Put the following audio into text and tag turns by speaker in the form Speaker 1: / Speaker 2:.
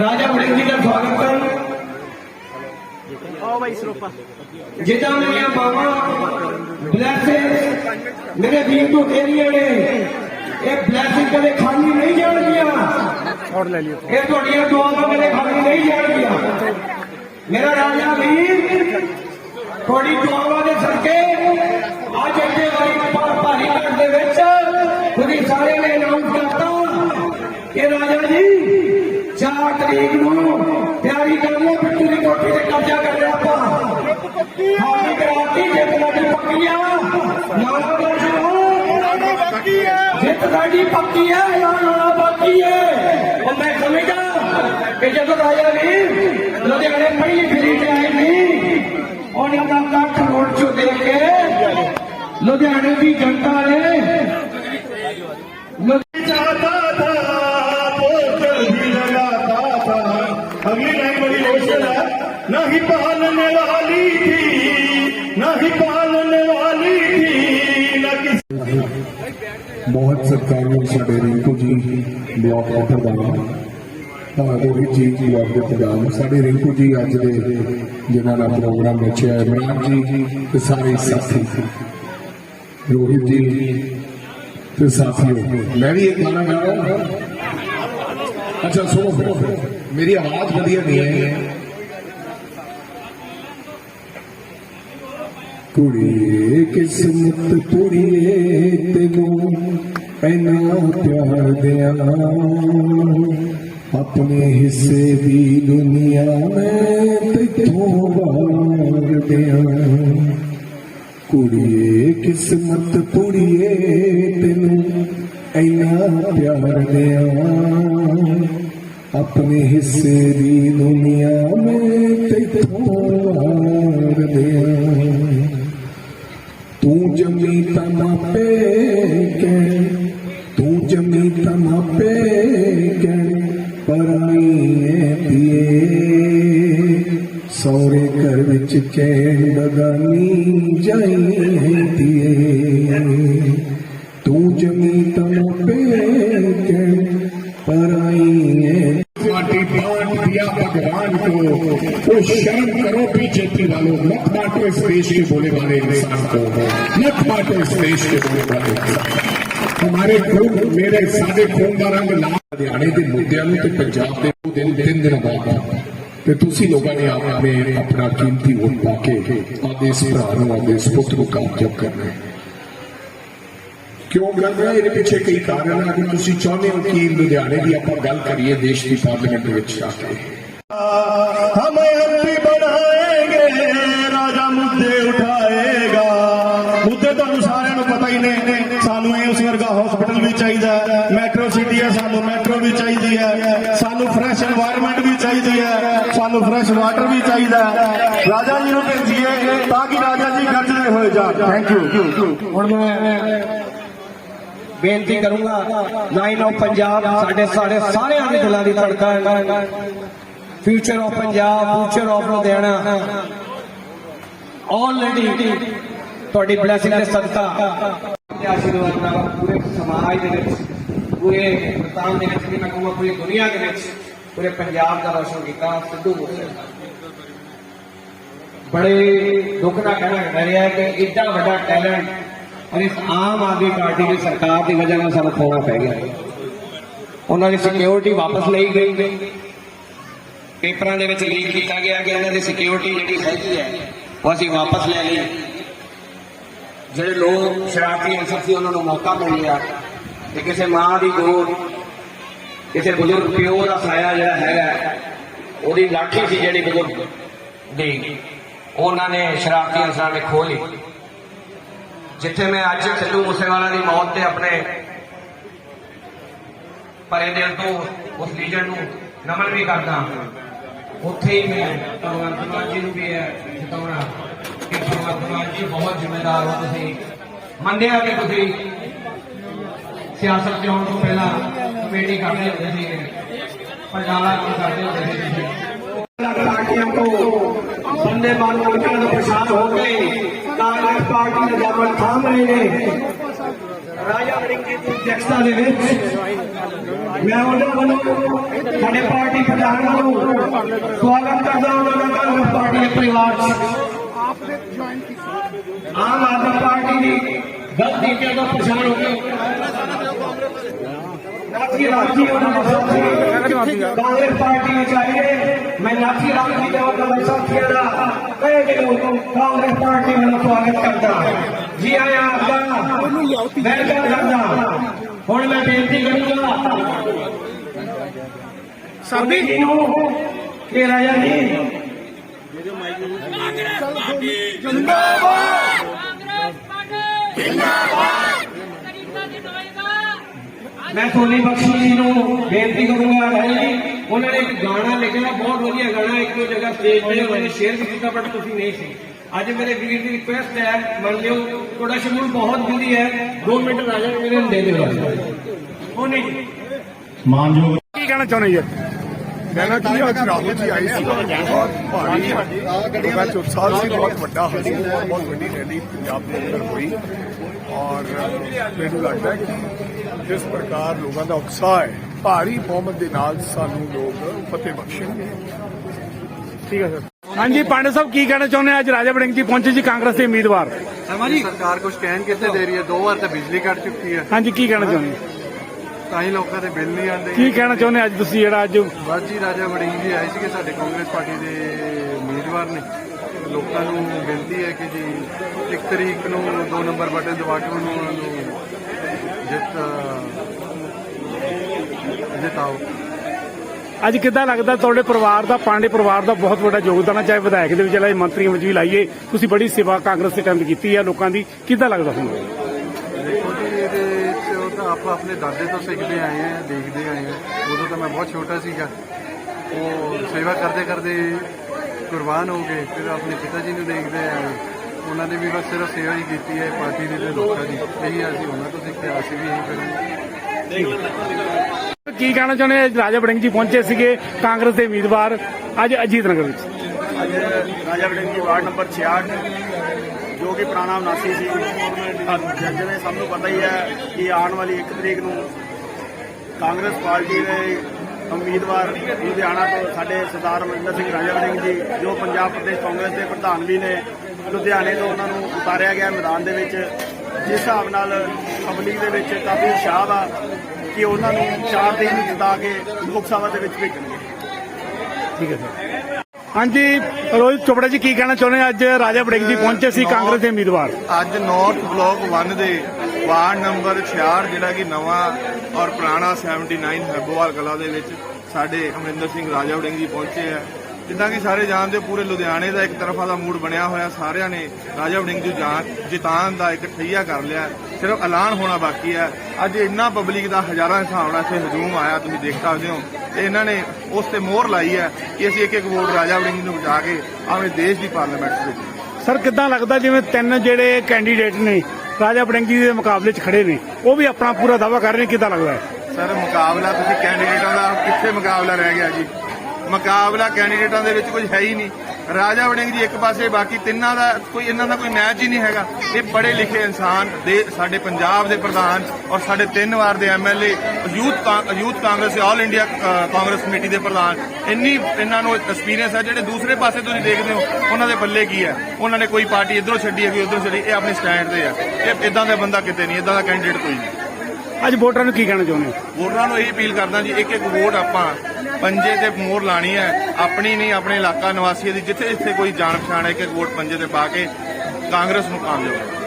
Speaker 1: ਰਾਜਾ ਵੜਿੰਗ ਜੀ ਦਾ ਸਵਾਗਤ ਕਰਨ।
Speaker 2: ਆਓ ਬਾਈ ਸਰੋਪਾ।
Speaker 1: ਜਿੱਦਾਂ ਮੇਰੀਆਂ ਬਾਵਾਂ ਬਲੈਸਿੰਗ ਮੇਰੇ ਵੀਰ ਤੋਂ ਤੇਰੀਆਂ ਨੇ ਇਹ ਬਲੈਸਿੰਗ ਕਦੇ ਖਾਲੀ ਨਹੀਂ ਜਾਣਗੀਆਂ।
Speaker 2: ਔਰ ਲੈ ਲਿਓ।
Speaker 1: ਇਹ ਤੁਹਾਡੀਆਂ ਦੁਆਵਾਂ ਕਦੇ ਖਾਲੀ ਨਹੀਂ ਜਾਣਗੀਆਂ। ਮੇਰਾ ਰਾਜਾ ਵੀਰ ਤੁਹਾਡੀ ਦੁਆਵਾਂ ਦੇ ਸਦਕੇ ਅੱਜ ਇੱਥੇ ਵਾਰੀ ਭਾ- ਭਾਰੀ ਘਾਟ ਦੇ ਵਿੱਚ ਤੁਸੀਂ ਸਾਰਿਆਂ ਨੇ ਅਨਾਉਂਸ 4 ਤਰੀਕ ਨੂੰ ਤਿਆਰੀ ਕਰ ਲਓ ਬਿੱਟੂ ਦੀ ਕੋਠੀ ਤੇ ਕਬਜ਼ਾ ਕਰ ਲਿਆ ਆਪਾਂ। ਹਾਕੀ ਕਰਾਤੀ, ਜਿੱਤ ਸਾਡੀ ਪੱਕੀ ਆ। ਨਾਲਾ ਦਰਸ਼ਨੋ ਜਿੱਤ ਸਾਡੀ ਪੱਕੀ ਹੈ ਨਾਲਾ ਬਾਕੀ ਹੈ ਉਹ ਮੈਂ ਸਮਝਦਾ ਕਿ ਜਦੋਂ ਰਾਜਾ ਵੀਰ ਲੁਧਿਆਣੇ ਪਹਿਲੀ ਫੇਰੀ ਤੇ ਆਏ ਨਹੀਂ ਉਹਨਾਂ ਦਾ ਕੱਠ ਕਰੋੜ ਚੋਂ ਦੇ ਕੇ ਲੁਧਿਆਣੇ ਦੀ ਜਨਤਾ ਨੇ
Speaker 3: ਬਹੁਤ ਸਤਿਕਾਰਯੋਗ ਸਾਡੇ ਰਿੰਕੂ ਜੀ ਬਲਾਕ ਦੇ ਪ੍ਰਧਾਨ ਤਾਂ ਰੋਹਿਤ ਜੀ ਜੀ ਬਲਾਕ ਦੇ ਪ੍ਰਧਾਨ। ਸਾਡੇ ਰਿੰਕੂ ਜੀ ਅੱਜ ਦੇ ਜਿਨ੍ਹਾਂ ਦਾ ਪ੍ਰੋਗਰਾਮ ਵਿੱਚ ਹੈ ਇਮਰਾਨ ਜੀ ਤੇ ਸਾਰੇ ਸਾਥੀ, ਰੋਹਿਤ ਜੀ ਤੇ ਸਾਥੀਓ, ਮੈਂ ਵੀ ਇੱਕ ਗਾਣਾ ਗਾ ਰਿਹਾ ਅੱਛਾ, ਸੁਣੋ ਮੇਰੀ ਆਵਾਜ਼ ਵਧੀਆ ਨਹੀਂ ਹੈ ਕੁੜੀਏ ਕਿਸਮਤ ਕੁੜੀਏ ਤੈਨੂੰ, ਐਨਾ ਪਿਆਰ ਦਿਆਂ। ਆਪਣੇ ਹਿੱਸੇ ਦੀ ਦੁਨੀਆ ਮੈਂ ਤੈਥੋਂ ਵਾਰ ਦਿਆਂ। ਕੁੜੀਏ ਕਿਸਮਤ ਕੁੜੀਏ ਤੈਨੂੰ, ਐਨਾ ਪਿਆਰ ਦਿਆਂ। ਆਪਣੇ ਹਿੱਸੇ ਦੀ ਦੁਨੀਆ ਮੈਂ ਤੈਥੋਂ ਵਾਰ ਦਿਆਂ। ਤੂੰ ਜਮੀ ਤਮਾਪੇ ਕੇ ਤੂੰ ਜਮੀ ਤਮਾਪੇ ਕੇ ਪਰਾਈਏ ਪੀਏ ਸੌਰੇ ਘਰ ਵਿੱਚ ਚੈਨ ਬਗਾਨੀ ਜਾਈਏ ਤੂੰ ਜਮੀ ਤਮਾਪੇ ਕੇ तो शर्म करो बीजेपी वालों मत बांटो इस देश के बोले वाले इंसान को मत बांटो इस देश के बोले वाले इंसान हमारे खून मेरे सादे खून ਦਾ ਰੰਗ ਲਾਲ ਹਰਿਆਣੇ ਦੇ ਮੁੱਦਿਆਂ ਨੂੰ ਤੇ ਪੰਜਾਬ ਦੇ ਉਹ ਦਿਨ ਤਿੰਨ ਦਿਨ ਬਾਅਦ ਤੇ ਤੁਸੀਂ ਲੋਕਾਂ ਨੇ ਆਪਣੇ ਆਪਣਾ ਕੀਮਤੀ ਵੋਟ ਪਾ ਕੇ ਆਦੇ ਇਸ ਭਰਾ ਨੂੰ ਆਦੇ ਇਸ ਪੁੱਤ ਨੂੰ ਕਾਮਯਾਬ ਕਰਨਾ ਹੈ ਕਿਉਂ ਕਰ ਰਿਹਾ ਇਹਦੇ ਪਿੱਛੇ ਕਈ ਕਾਰਨ ਆ ਕਿ ਤੁਸੀਂ ਚਾਹੁੰਦੇ ਹੋ ਕਿ ਲੁਧਿਆਣੇ ਦੀ ਆਪਾਂ ਗੱਲ ਕਰੀਏ ਦੇਸ਼ ਦੀ ਪਾਰਲੀਮੈਂਟ ਵਿੱਚ ਆ ਕੇ
Speaker 4: हम ਸਾਨੂੰ ਫਰੈਸ਼ এনवायरमेंट ਵੀ ਚਾਹੀਦੀ ਹੈ, ਸਾਨੂੰ ਫਰੈਸ਼ ਵਾਟਰ ਵੀ ਚਾਹੀਦਾ ਹੈ। ਰਾਜਾ ਜੀ ਨੂੰ ਭੇਜੀਏ ਤਾਂ ਕਿ ਰਾਜਾ ਜੀ ਖਰਚਦੇ ਹੋਏ ਜਾਣ। ਥੈਂਕ ਯੂ
Speaker 1: ਹੁਣ ਮੈਂ ਬੇਨਤੀ ਕਰੂੰਗਾ ਲਾਈਨ ਆਫ ਪੰਜਾਬ ਸਾਡੇ ਸਾਡੇ ਸਾਰਿਆਂ ਦੇ ਦਿਲਾਂ ਦੀ ਧੜਕਾ ਹੈ future of Punjab future of Ludhiana already ਤੁਹਾਡੀ ਬਲੈਸਿੰਗ ਦੇ ਸਦਕਾ। ਆਸ਼ੀਰਵਾਦ ਨਾਲ ਪੂਰੇ ਸਮਾਜ ਦੇ ਵਿੱਚ ਪੂਰੇ ਹਿੰਦੁਸਤਾਨ ਦੇ ਵਿੱਚ ਨਹੀਂ ਮੈਂ ਕਹੂੰਗਾ, ਪੂਰੀ ਦੁਨੀਆ ਦੇ ਵਿੱਚ, ਪੂਰੇ ਪੰਜਾਬ ਦਾ ਰੋਸ਼ਨ ਕੀਤਾ ਸਿੱਧੂ ਮੂਸੇਵਾਲਾ ਬੜੇ ਦੁੱਖ ਨਾਲ ਕਹਿਣਾ ਪੈ ਰਿਹਾ ਹੈ ਕਿ ਇੱਡਾ ਵੱਡਾ ਟੈਲੈਂਟ ਔਰ ਇਸ ਆਮ ਆਦਮੀ ਪਾਰਟੀ ਦੀ ਸਰਕਾਰ ਦੀ ਵਜ੍ਹਾ ਨਾਲ ਸਾਨੂੰ ਖੋਣਾ ਪੈ ਗਿਆ ਉਹਨਾਂ ਦੀ ਸਿਕਿਉਰਿਟੀ ਵਾਪਸ ਲਈ ਗਈ। ਪੇਪਰਾਂ ਦੇ ਵਿੱਚ ਲੀਕ ਕੀਤਾ ਗਿਆ ਕਿ ਇਹਨਾਂ ਦੀ ਸਿਕਿਉਰਿਟੀ ਜਿਹੜੀ ਹੈਗੀ ਹੈ, ਉਹ ਅਸੀਂ ਵਾਪਸ ਲੈ ਲਈ। ਜਿਹੜੇ ਲੋਕ ਸ਼ਰਾਰਤੀ ਅਨਸਰ ਸੀ, ਉਹਨਾਂ ਨੂੰ ਮੌਕਾ ਮਿਲ ਗਿਆ। ਤੇ ਕਿਸੇ ਮਾਂ ਦੀ ਗੋਦ ਕਿਸੇ ਬਜ਼ੁਰਗ ਪਿਓ ਦਾ ਸਾਇਆ ਜਿਹੜਾ ਹੈਗਾ, ਉਹਦੀ ਲਾਠੀ ਸੀ ਜਿਹੜੀ ਬਜ਼ੁਰਗ ਦੀ, ਉਹਨਾਂ ਨੇ ਸ਼ਰਾਰਤੀ ਅਨਸਰਾਂ ਨੇ ਖੋਹ। ਲਈ ਜਿੱਥੇ ਮੈਂ ਅੱਜ ਸਿੱਧੂ ਮੂਸੇਵਾਲਾ ਦੀ ਮੌਤ ਤੇ ਆਪਣੇ ਭਰੇ ਦਿਲ ਤੋਂ ਉਸ ਲੀਡਰ ਨੂੰ ਨਮਨ ਵੀ ਕਰਦਾ ਉੱਥੇ ਹੀ ਮੈਂ ਭਗਵੰਤ ਮਾਨ ਜੀ ਨੂੰ ਵੀ ਇਹ ਜਿਤਾਉਣਾ ਕਿ ਭਗਵੰਤ ਮਾਨ ਜੀ ਬਹੁਤ ਜ਼ਿੰਮੇਦਾਰ ਹੋ ਤੁਸੀਂ। ਮੰਨਿਆ ਕਿ ਤੁਸੀਂ ਸਿਆਸਤ 'ਚ ਆਉਣ ਤੋਂ ਪਹਿਲਾਂ ਕਮੇਟੀ ਕਰਦੇ ਹੁੰਦੇ ਸੀ ਪੰਜਾਬਾ ਕੰਮ ਕਰਦੇ ਹੁੰਦੇ ਸੀ ਤੁਸੀਂ ਪਾਰਟੀਆਂ ਤੋਂ ਬੰਦੇ ਮਾਨੂੰ ਵੋਟਾਂ ਦਾ ਪ੍ਰਸਾਦ ਹੋ ਗਏ ਕਾਂਗਰਸ ਪਾਰਟੀ ਦੇ ਜਾਮਨ ਥਾਮ ਰਹੇ ਨੇ ਰਾਜਾ ਵੜਿੰਗ ਦੀ ਅਧਿਕਸ਼ਤਾ ਦੇ ਵਿੱਚ ਮੈਂ ਉਹਨਾਂ ਵੱਲੋਂ ਸਾਡੇ ਪਾਰਟੀ ਪ੍ਰਧਾਨ ਵੱਲੋਂ ਸਵਾਗਤ ਕਰਦਾ ਉਹਨਾਂ ਦਾ ਕਾਂਗਰਸ ਪਾਰਟੀ ਦੇ ਪਰਿਵਾਰ 'ਚ ਆਮ ਆਦਮੀ ਪਾਰਟੀ ਦੀ ਪਛਾਣ ਹੋ ਗਈ ਨਾਥੀ ਰਾਜੀ ਉਹਨਾਂ ਦਾ ਸਾਥੀ। ਕਾਂਗਰਸ ਪਾਰਟੀ ਵਿੱਚ ਮੈਂ ਨਾਥੀ ਰਾਜੀ ਦੇ ਉਹਨਾਂ ਦਾ ਸਾਥੀਆਂ ਦਾ ਕਹੇ ਕਿ ਕਾਂਗਰਸ ਪਾਰਟੀ ਵੱਲੋਂ ਸਵਾਗਤ ਕਰਦਾ। ਜੀ ਆਇਆਂ ਆਪਦਾ ਵੈਲਕਮ ਕਰਦਾ। ਹੁਣ ਮੈਂ ਬੇਨਤੀ ਕਰੂੰਗਾ। ਸਰਬੀ ਜੀ ਮੈਂ ਸੋਨੀ ਬਖਸ਼ੀ ਜੀ ਨੂੰ ਬੇਨਤੀ ਕਰੂੰਗਾ ਰਾਜਾ ਜੀ ਉਹਨਾਂ ਨੇ ਇੱਕ ਗਾਣਾ ਲਿਖਿਆ ਬਹੁਤ ਵਧੀਆ ਗਾਣਾ ਇੱਕ ਦੋ ਜਗ੍ਹਾ ਸਟੇਜ ਤੇ ਉਹਨਾਂ ਨੇ ਸ਼ੇਅਰ ਵੀ ਕੀਤਾ ਬਟ ਤੁਸੀਂ ਨਹੀਂ ਸੀ। ਅੱਜ ਮੇਰੇ ਵੀਰ ਦੀ ਰਿਕੁਐਸਟ ਹੈ ਮੰਨ ਲਿਓ ਤੁਹਾਡਾ ਸ਼ਡਿਊਲ ਬਹੁਤ ਬਿਜ਼ੀ ਹੈ 2 ਮਿੰਟ ਰਾਜਾ ਜੀ ਮੇਰੇ ਨੂੰ ਦੇ ਦਿਓ। ਉਹ ਨਹੀਂ।
Speaker 4: ਮਾਨਯੋਗ
Speaker 5: ਕੀ ਕਹਿਣਾ ਚਾਹੁੰਦੇ ਜੀ?
Speaker 6: ਕਹਿਣਾ ਕੀ ਅੱਜ ਰਾਹੁਲ ਜੀ ਆਈ ਸੀ ਬਹੁਤ ਭਾਰੀ। ਉਤਸ਼ਾਹ ਸੀ ਬਹੁਤ ਵੱਡਾ ਹਸੀ ਬਹੁਤ ਵੱਡੀ ਰੈਲੀ ਪੰਜਾਬ ਦੇ ਅੰਦਰ ਹੋਈ। ਔਰ ਮੈਨੂੰ ਲੱਗਦਾ ਹੈ ਕਿ ਜਿਸ ਪ੍ਰਕਾਰ ਲੋਕਾਂ ਦਾ ਉਤਸ਼ਾਹ ਹੈ ਭਾਰੀ ਬਹੁਮਤ ਦੇ ਨਾਲ ਸਾਨੂੰ ਲੋਕ ਫਤਿਹ ਬਖਸ਼ਣਗੇ।
Speaker 5: ਠੀਕ ਹੈ ਸਰ। ਹਾਂਜੀ ਪਾਂਡੇ ਸਾਹਿਬ ਕੀ ਕਹਿਣਾ ਚਾਹੁੰਦੇ ਅੱਜ ਰਾਜਾ ਵੜਿੰਗ ਜੀ ਪਹੁੰਚੇ ਜੀ ਕਾਂਗਰਸ ਦੇ ਉਮੀਦਵਾਰ।
Speaker 7: ਸਰਕਾਰ ਕੁਝ ਕਹਿਣ ਕਿੱਥੇ ਦੇ ਰਹੀ ਹੈ? ਦੋ ਵਾਰ ਤਾਂ ਬਿਜਲੀ ਕੱਟ ਚੁੱਕੀ ਹੈ।
Speaker 5: ਹਾਂਜੀ ਕੀ ਕਹਿਣਾ ਚਾਹੁੰਦੇ
Speaker 7: ਤਾਂ ਹੀ ਲੋਕਾਂ ਦੇ ਬਿੱਲ ਨਹੀਂ ਆਉਂਦੇ।
Speaker 5: ਕੀ ਕਹਿਣਾ ਚਾਹੁੰਦੇ ਅੱਜ ਤੁਸੀਂ ਜਿਹੜਾ ਅੱਜ?
Speaker 7: ਬਸ ਜੀ ਰਾਜਾ ਵੜਿੰਗ ਜੀ ਆਏ ਸੀਗੇ ਸਾਡੇ ਕਾਂਗਰਸ ਪਾਰਟੀ ਦੇ ਉਮੀਦਵਾਰ ਨੇ। ਲੋਕਾਂ ਨੂੰ ਬੇਨਤੀ ਹੈ ਕਿ ਜੀ ਇੱਕ ਤਰੀਕ ਨੂੰ ਦੋ ਨੰਬਰ ਬਟਨ ਦਬਾ ਕੇ ਉਹਨੂੰ ਉਹਨਾਂ ਨੂੰ ਜਿੱਤ ਜਿਤਾਓ।
Speaker 5: ਅੱਜ ਕਿੱਦਾਂ ਲੱਗਦਾ ਤੁਹਾਡੇ ਪਰਿਵਾਰ ਦਾ ਪਾਂਡੇ ਪਰਿਵਾਰ ਦਾ ਬਹੁਤ ਵੱਡਾ ਯੋਗਦਾਨ ਹੈ? ਚਾਹੇ ਵਿਧਾਇਕ ਦੇ ਵਿੱਚ ਲਾਏ ਮੰਤਰੀਆਂ ਵਿੱਚ ਵੀ ਲਾਈਏ ਤੁਸੀਂ ਬੜੀ ਸੇਵਾ ਕਾਂਗਰਸ ਦੇ ਟਾਈਮ ਕੀਤੀ ਹੈ ਲੋਕਾਂ ਦੀ। ਕਿੱਦਾਂ ਲੱਗਦਾ ਤੁਹਾਨੂੰ?
Speaker 7: ਦੇਖੋ ਜੀ ਇਹਦੇ ਆਪਾਂ ਆਪਣੇ ਦਾਦੇ ਤੋਂ ਸਿੱਖਦੇ ਆਏ ਆ ਦੇਖਦੇ ਆਏ ਆ ਉਦੋਂ ਤਾਂ ਮੈਂ ਬਹੁਤ ਛੋਟਾ ਸੀਗਾ। ਉਹ ਸੇਵਾ ਕਰਦੇ ਕਰਦੇ ਕੁਰਬਾਨ ਹੋ ਗਏ। ਫਿਰ ਆਪਣੇ ਪਿਤਾ ਜੀ ਨੂੰ ਦੇਖਦੇ ਆਏ। ਉਹਨਾਂ ਨੇ ਵੀ ਬਸ ਸਿਰਫ ਸੇਵਾ ਹੀ ਕੀਤੀ ਹੈ ਪਾਰਟੀ ਦੀ ਤੇ ਲੋਕਾਂ ਦੀ। ਇਹੀ ਅਸੀਂ ਉਹਨਾਂ ਤੋਂ ਸਿੱਖਿਆ ਅਸੀਂ ਵੀ ਇਹੀ ਕਰਾਂਗੇ।
Speaker 5: ਕੀ ਕਹਿਣਾ ਚਾਹੁੰਦੇ ਰਾਜਾ ਵੜਿੰਗ ਜੀ ਪਹੁੰਚੇ ਸੀਗੇ ਕਾਂਗਰਸ ਦੇ ਉਮੀਦਵਾਰ। ਅੱਜ ਅਜੀਤ ਨਗਰ ਵਿੱਚ।
Speaker 4: ਅੱਜ ਰਾਜਾ ਵੜਿੰਗ ਜੀ ਵਾਰਡ ਨੰਬਰ 66 ਜੋ ਕਿ ਪੁਰਾਣਾ ਨਿਵਾਸੀ ਸੀ। ਅੱਜ ਜਿਵੇਂ ਸਭ ਨੂੰ ਪਤਾ ਹੀ ਹੈ ਕਿ ਆਉਣ ਵਾਲੀ 1 ਤਰੀਕ ਨੂੰ ਕਾਂਗਰਸ ਪਾਰਟੀ ਦੇ ਉਮੀਦਵਾਰ ਲੁਧਿਆਣਾ ਤੋਂ ਸਾਡੇ ਸਰਦਾਰ ਅਮਰਿੰਦਰ ਸਿੰਘ ਰਾਜਾ ਵੜਿੰਗ ਜੀ, ਜੋ ਪੰਜਾਬ ਪ੍ਰਦੇਸ਼ ਕਾਂਗਰਸ ਦੇ ਪ੍ਰਧਾਨ ਵੀ ਨੇ, ਲੁਧਿਆਣੇ ਤੋਂ ਉਹਨਾਂ ਨੂੰ ਉਤਾਰਿਆ ਗਿਆ ਮੈਦਾਨ ਦੇ ਵਿੱਚ। ਜਿਸ ਹਿਸਾਬ ਨਾਲ ਪਬਲਿਕ ਦੇ ਵਿੱਚ ਕਾਫੀ ਉਤਸ਼ਾਹ ਆ ਕਿ ਉਹਨਾਂ ਨੂੰ ਚਾਰ ਦਿਨ ਜਿਤਾ ਕੇ ਲੋਕ ਸਭਾ ਦੇ ਵਿੱਚ ਭੇਜਣਗੇ।
Speaker 5: ਠੀਕ ਹੈ ਸਰ। ਹਾਂਜੀ ਰੋਹਿਤ ਚੋਪੜਾ ਜੀ ਕੀ ਕਹਿਣਾ ਚਾਹੁੰਦੇ ਅੱਜ ਰਾਜਾ ਵੜਿੰਗ ਜੀ ਪਹੁੰਚੇ ਸੀ ਕਾਂਗਰਸ ਦੇ ਉਮੀਦਵਾਰ।
Speaker 6: ਅੱਜ ਨਾਰਥ ਬਲਾਕ 1 ਦੇ ਵਾਰਡ ਨੰਬਰ 66 ਜਿਹੜਾ ਕਿ ਨਵਾਂ ਔਰ ਪੁਰਾਣਾ 79 ਹੈਬੋਵਾਲ ਕਲਾ ਦੇ ਵਿੱਚ ਸਾਡੇ ਅਮਰਿੰਦਰ ਸਿੰਘ ਰਾਜਾ ਵੜਿੰਗ ਜੀ ਪਹੁੰਚੇ ਆ। ਜਿੱਦਾਂ ਕਿ ਸਾਰੇ ਜਾਣਦੇ ਪੂਰੇ ਲੁਧਿਆਣੇ ਦਾ ਇੱਕ ਤਰਫਾ ਦਾ ਮੂਡ ਬਣਿਆ ਹੋਇਆ ਸਾਰਿਆਂ ਨੇ ਰਾਜਾ ਵੜਿੰਗ ਜੀ ਜਿਤਾਨ ਦਾ ਇੱਕ ਠਈਆ ਕਰ ਲਿਆ। ਸਿਰਫ ਐਲਾਨ ਹੋਣਾ ਬਾਕੀ ਹੈ। ਅੱਜ ਇੰਨਾ ਪਬਲਿਕ ਦਾ ਹਜ਼ਾਰਾਂ ਹਿਸਾਬ ਨਾਲ ਇੱਥੇ ਹਜੂਮ ਆਇਆ ਤੁਸੀਂ ਦੇਖ ਸਕਦੇ ਹੋ। ਤੇ ਇਹਨਾਂ ਨੇ ਉਸ ਤੇ ਮੋਹਰ ਲਾਈ ਹੈ ਕਿ ਅਸੀਂ ਇੱਕ ਇੱਕ ਵੋਟ ਰਾਜਾ ਵੜਿੰਗ ਜੀ ਨੂੰ ਬਚਾ ਕੇ ਆਪਣੇ ਦੇਸ਼ ਦੀ ਪਾਰਲੀਮੈਂਟ ਵਿੱਚ।
Speaker 5: ਸਰ ਕਿੱਦਾਂ ਲੱਗਦਾ ਜਿਵੇਂ ਤਿੰਨ ਜਿਹੜੇ ਕੈਂਡੀਡੇਟ ਨੇ ਰਾਜਾ ਵੜਿੰਗ ਦੇ ਮੁਕਾਬਲੇ 'ਚ ਖੜੇ ਨੇ ਉਹ ਵੀ ਆਪਣਾ ਪੂਰਾ ਦਾਵਾ ਕਰ ਰਹੇ ਨੇ ਕਿੱਦਾਂ ਲੱਗਦਾ ਹੈ?
Speaker 6: ਸਰ ਮੁਕਾਬਲਾ ਤੁਸੀਂ ਕੈਂਡੀਡੇਟਾਂ ਦਾ ਕਿੱਥੇ ਮੁਕਾਬਲਾ ਰਹਿ ਗਿਆ ਜੀ? ਮੁਕਾਬਲਾ ਕੈਂਡੀਡੇਟਾਂ ਦੇ ਵਿੱਚ ਕੁਝ ਹੈ ਹੀ ਨਹੀਂ। ਰਾਜਾ ਵੜਿੰਗ ਜੀ ਇੱਕ ਪਾਸੇ ਬਾਕੀ ਤਿੰਨਾਂ ਦਾ ਕੋਈ ਇਹਨਾਂ ਦਾ ਕੋਈ ਮੈਚ ਹੀ ਨਹੀਂ ਹੈਗਾ। ਇਹ ਪੜ੍ਹੇ ਲਿਖੇ ਇਨਸਾਨ ਦੇ ਸਾਡੇ ਪੰਜਾਬ ਦੇ ਪ੍ਰਧਾਨ ਔਰ ਸਾਡੇ ਤਿੰਨ ਵਾਰ ਦੇ ਐਮਐਲਏ ਯੂਥ ਕਾਂ- youth Congress all India Congress committee ਦੇ ਪ੍ਰਧਾਨ। ਇੰਨੀ ਇਹਨਾਂ ਨੂੰ ਐਕਸਪੀਰੀਅੰਸ ਹੈ ਜਿਹੜੇ ਦੂਸਰੇ ਪਾਸੇ ਤੁਸੀਂ ਦੇਖਦੇ ਹੋ ਉਹਨਾਂ ਦੇ ਪੱਲੇ ਕੀ ਹੈ? ਉਹਨਾਂ ਨੇ ਕੋਈ ਪਾਰਟੀ ਇਧਰੋਂ ਛੱਡੀ ਹੈ ਕੋਈ ਉਧਰੋਂ ਛੱਡੀ ਇਹ ਆਪਣੇ ਸਟੈਂਡ ਤੇ ਆ ਇਹ ਇਦਾਂ ਦਾ ਬੰਦਾ ਕਿਤੇ ਨਹੀਂ ਇਦਾਂ ਦਾ ਕੈਂਡੀਡੇਟ ਕੋਈ ਨਹੀਂ।
Speaker 5: ਅੱਜ ਵੋਟਰਾਂ ਨੂੰ ਕੀ ਕਹਿਣਾ ਚਾਹੁੰਦੇ ਹੋ?
Speaker 6: ਵੋਟਰਾਂ ਨੂੰ ਇਹ ਅਪੀਲ ਕਰਦਾ ਜੀ ਇੱਕ ਇੱਕ ਵੋਟ ਆਪਾਂ ਪੰਜੇ ਤੇ ਮੋਹਰ ਲਾਣੀ ਹੈ। ਆਪਣੀ ਨਹੀਂ, ਆਪਣੇ ਇਲਾਕਾ ਨਿਵਾਸੀਆਂ ਦੀ ਜਿੱਥੇ ਜਿੱਥੇ ਕੋਈ ਜਾਣ ਪਛਾਣ ਹੈ ਕਿ ਵੋਟ ਪੰਜੇ ਤੇ ਪਾ ਕੇ ਕਾਂਗਰਸ ਨੂੰ ਕਾਮਯਾਬ। ਕਰੋ